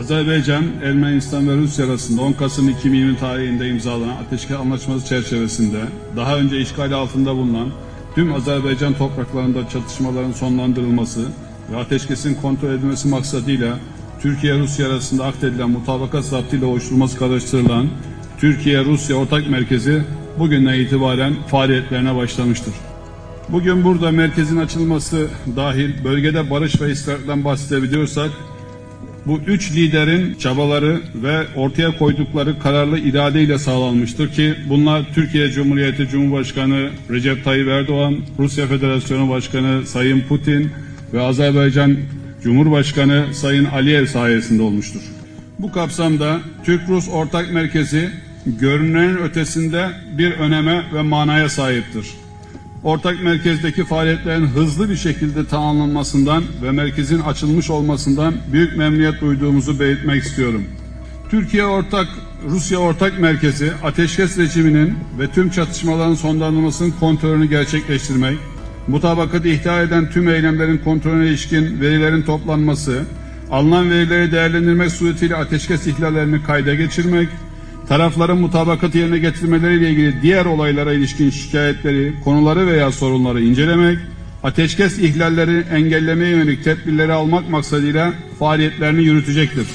Azerbaycan, Ermenistan ve Rusya arasında 10 Kasım 2020 tarihinde imzalanan ateşkes anlaşması çerçevesinde daha önce işgal altında bulunan tüm Azerbaycan topraklarında çatışmaların sonlandırılması ve ateşkesin kontrol edilmesi maksadıyla Türkiye-Rusya arasında akdedilen mutabakat zaptıyla oluşturulması karıştırılan Türkiye-Rusya Ortak Merkezi bugünden itibaren faaliyetlerine başlamıştır. Bugün burada merkezin açılması dahil bölgede barış ve istikrardan bahsedebiliyorsak bu üç liderin çabaları ve ortaya koydukları kararlı iradeyle sağlanmıştır ki bunlar Türkiye Cumhuriyeti Cumhurbaşkanı Recep Tayyip Erdoğan, Rusya Federasyonu Başkanı Sayın Putin ve Azerbaycan Cumhurbaşkanı Sayın Aliyev sayesinde olmuştur. Bu kapsamda Türk-Rus Ortak Merkezi görünenin ötesinde bir öneme ve manaya sahiptir ortak merkezdeki faaliyetlerin hızlı bir şekilde tamamlanmasından ve merkezin açılmış olmasından büyük memnuniyet duyduğumuzu belirtmek istiyorum. Türkiye Ortak Rusya Ortak Merkezi ateşkes rejiminin ve tüm çatışmaların sonlanmasının kontrolünü gerçekleştirmek, mutabakatı ihlal eden tüm eylemlerin kontrolüne ilişkin verilerin toplanması, alınan verileri değerlendirmek suretiyle ateşkes ihlallerini kayda geçirmek, tarafların mutabakatı yerine getirmeleriyle ilgili diğer olaylara ilişkin şikayetleri, konuları veya sorunları incelemek, ateşkes ihlalleri engellemeye yönelik tedbirleri almak maksadıyla faaliyetlerini yürütecektir.